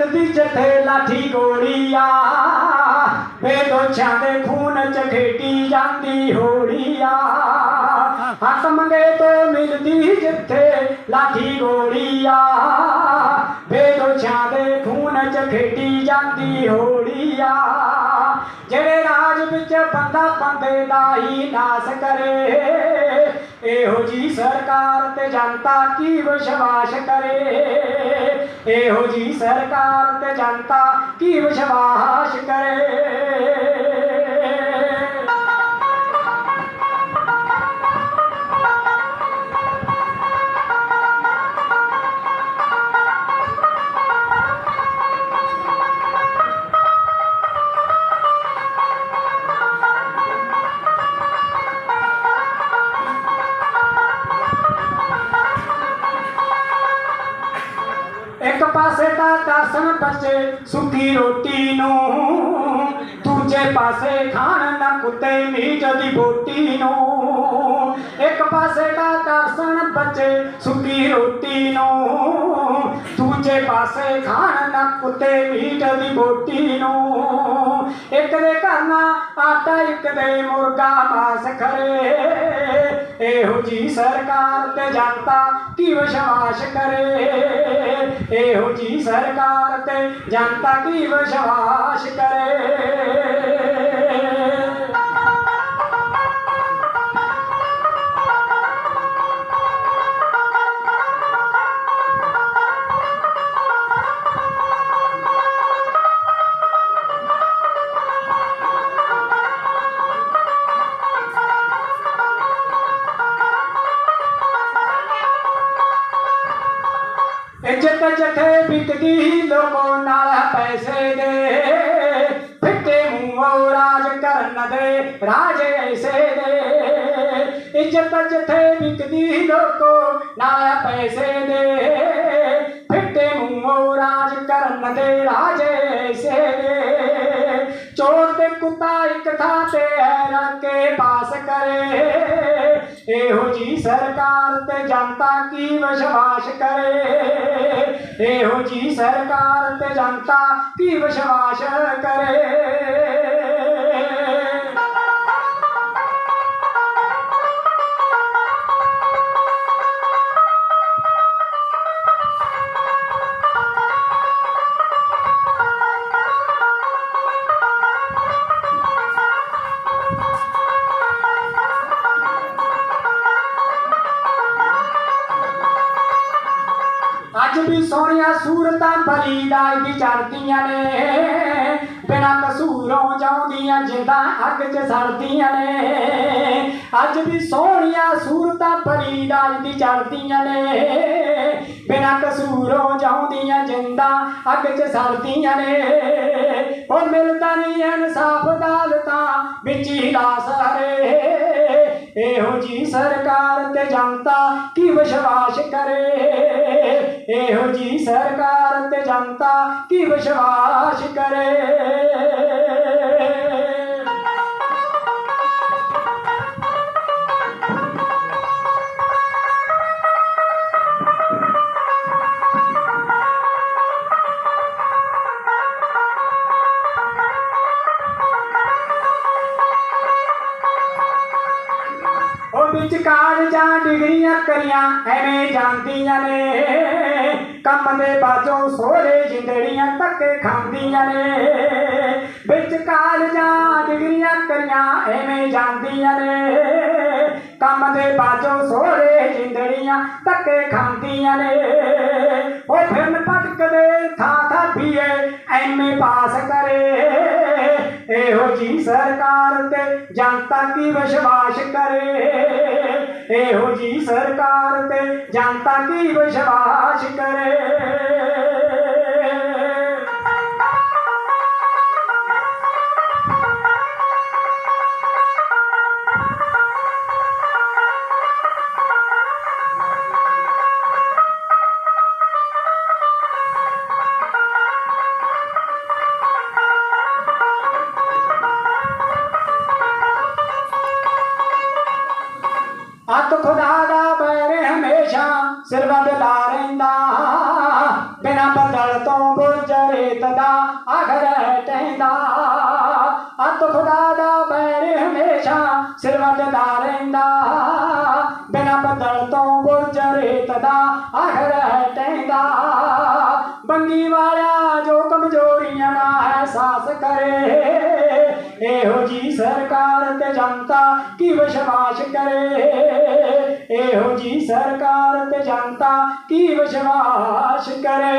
ਹੱਕ ਮਿਲਦੀ ਜਿੱਥੇ ਲਾਠੀ ਗੋਲੀਆ ਵੇ ਦੋਛਾਂ ਦੇ ਖੂਨ ਚ ਖੇਡੀ ਜਾਂਦੀ ਹੋੜੀਆ ਹੱਥ ਮੰਗੇ ਤੋਂ ਮਿਲਦੀ ਜਿੱਥੇ ਲਾਠੀ ਗੋਲੀਆ ਵੇ ਦੋਛਾਂ ਦੇ ਖੂਨ ਚ ਖੇਡੀ ਜਾਂਦੀ ਹੋੜੀਆ ਜਿਹੜੇ ਰਾਜ ਵਿੱਚ ਬੰਦਾ ਬੰਦੇ ਦਾ ਹੀ ਨਾਸ ਕਰੇ ਇਹੋ ਜੀ ਸਰਕਾਰ ਤੇ ਜਨਤਾ ਕੀ ਵਿਸ਼ਵਾਸ ਕਰੇ? ਇਹੋ ਜੀ ਸਰਕਾਰ ਤੇ ਜਨਤਾ ਕੀ ਵਿਸ਼ਵਾਸ ਕਰੇ? ਪਾਸੇ ਤਾਂ ਦਰਸ਼ਨ ਬੱਚੇ, ਸੁੱਕੀ ਰੋਟੀ ਨੂੰ। ਦੂਜੇ ਪਾਸੇ ਖਾਣ ਨਾ ਕੁੱਤੇ ਮੀਟ ਦੀ ਬੋਟੀ ਨੂੰ। ਇੱਕ ਪਾਸੇ ਤਾਂ ਦਰਸ਼ਨ ਬੱਚੇ, ਸੁੱਕੀ ਰੋਟੀ ਨੂੰ। ਦੂਜੇ ਪਾਸੇ ਖਾਣ ਨਾ ਕੁੱਤੇ ਮੀਟ ਦੀ ਬੋਟੀ ਨੂੰ। ਇੱਕ ਦੇ ਘਰ ਨਾ ਆਟਾ, ਇੱਕ ਦੇ ਮੁਰਗਾ ਮਾਸ ਖਰੇ। ਇਹੋ ਜੀ ਸਰਕਾਰ ਤੇ ਜਨਤਾ ਕੀ ਵਿਸ਼ਵਾਸ ਕਰੇ? ਇਹੋ ਜੀ ਸਰਕਾਰ ਤੇ ਜਨਤਾ ਕੀ ਵਿਸ਼ਵਾਸ ਕਰੇ? ਜੱਥੇ ਵਿਕਦੀ ਲੋਕੋ ਨਾਲ ਪੈਸੇ ਦੇ ਫਿੱਟੇ ਮੂੰਹੋਂ ਰਾਜ ਕਰਨ ਦੇ ਰਾਜ ਐਸੇ ਦੇ ਇੱਜ਼ਤ ਜੱਥੇ ਵਿਕਦੀ ਲੋਕੋ ਨਾਲ ਪੈਸੇ ਦੇ ਫਿੱਟੇ ਮੂੰਹੋਂ ਰਾਜ ਕਰਨ ਦੇ ਰਾਜ ਐਸੇ ਦੇ ਚੋਰ ਤੇ ਕੁੱਤਾ ਇੱਕ ਥਾਂ ਤੇ ਹੈ ਰੱਖ ਕੇ ਪਾਸ ਕਰੇ ਇਹੋ ਜੀ ਸਰਕਾਰ ਤੇ ਜਨਤਾ ਕੀ ਵਿਸ਼ਵਾਸ ਕਰੇ? ਇਹੋ ਜੀ ਸਰਕਾਰ ਤੇ ਜਨਤਾ ਕੀ ਵਿਸ਼ਵਾਸ ਕਰੇ? ਅੱਜ ਵੀ ਸੋਹਣੀਆਂ ਸੂਰਤਾਂ ਬਲੀਦਾਈ ਦੀ ਚੜਦੀਆਂ ਨੇ। ਬਿਨਾਂ ਕਸੂਰੋਂ ਜਾਉਂਦੀਆਂ, ਜਿੰਦਾ ਅੱਗ 'ਚ ਸੜਦੀਆਂ ਨੇ। ਅੱਜ ਵੀ ਸੋਹਣੀਆਂ ਸੂਰਤਾਂ ਬਲੀਦਾਈ ਦੀ ਚੜਦੀਆਂ ਨੇ। ਬਿਨਾਂ ਕਸੂਰੋਂ ਜਾਉਂਦੀਆਂ, ਜਿੰਦਾ ਅੱਗ 'ਚ ਸੜਦੀਆਂ ਨੇ। ਉਹ ਮਿਲਦਾ ਨਹੀਂ ਇਨਸਾਫ ਅਦਾਲਤਾਂ ਵਿੱਚ ਹੀ ਲਾਸ ਹਰੇ ਇਹੋ ਜੀ ਸਰਕਾਰ ਤੇ ਜਨਤਾ ਕੀ ਵਿਸ਼ਵਾਸ ਕਰੇ? ਇਹੋ ਜੀ ਸਰਕਾਰ ਤੇ ਜਨਤਾ ਕੀ ਵਿਸ਼ਵਾਸ ਕਰੇ? ਉਹ ਵਿੱਚ ਕਾਲਜਾਂ ਡਿਗਰੀਆਂ ਕਰੀਆਂ, ਐਵੇਂ ਜਾਂਦੀਆਂ ਨੇ। ਕੰਮ ਦੇ ਬਾਝੋਂ ਸੋਹਰੇ ਜਿੰਦੜੀਆਂ ਧੱਕੇ ਖਾਂਦੀਆਂ ਨੇ। ਵਿੱਚ ਕਾਲਜਾਂ ਡਿਗਰੀਆਂ ਕਰੀਆਂ, ਐਵੇਂ ਜਾਂਦੀਆਂ ਨੇ। ਕੰਮ ਦੇ ਬਾਝੋਂ ਸੋਹਰੇ ਜਿੰਦੜੀਆਂ ਧੱਕੇ ਖਾਂਦੀਆਂ ਨੇ। ਉਹ ਫਿਰਨ ਭਟਕਦੇ ਥਾਂ ਥਾਂ ਪੀਏ, ਐਵੇਂ ਪਾਸ ਕਰੇ। ਇਹੋ ਜੀ ਸਰਕਾਰ ਤੇ ਜਨਤਾ ਕੀ ਵਿਸ਼ਵਾਸ ਕਰੇ। ਇਹੋ ਜੀ ਸਰਕਾਰ ਤੇ ਜਨਤਾ ਕੀ ਵਿਸ਼ਵਾਸ ਕਰੇ। ਤੋਂ ਗੁਜਰੇ ਤਦਾ ਆਖਰ ਟਹਿੰਦਾ। ਅਤ ਖੁਦਾ ਦਾ ਬੈਰ ਹਮੇਸ਼ਾ ਸਿਰ ਵੱਡਦਾ ਰਹਿੰਦਾ। ਬਿਨਾ ਬਦਲ ਤੋਂ ਗੁਜਰੇ ਤਦਾ ਆਖਰ ਟਹਿੰਦਾ। ਬੰਗੀ ਵਾਲਾ ਜੋ ਕਮਜ਼ੋਰੀਆਂ ਨਾ ਅਹਿਸਾਸ ਕਰੇ, ਇਹੋ ਜੀ ਸਰਕਾਰ ਤੇ ਜਨਤਾ ਕੀ ਵਿਸ਼ਵਾਸ ਕਰੇ? ਇਹੋ ਜੀ ਸਰਕਾਰ ਤੇ ਜਨਤਾ ਕੀ ਵਿਸ਼ਵਾਸ ਕਰੇ?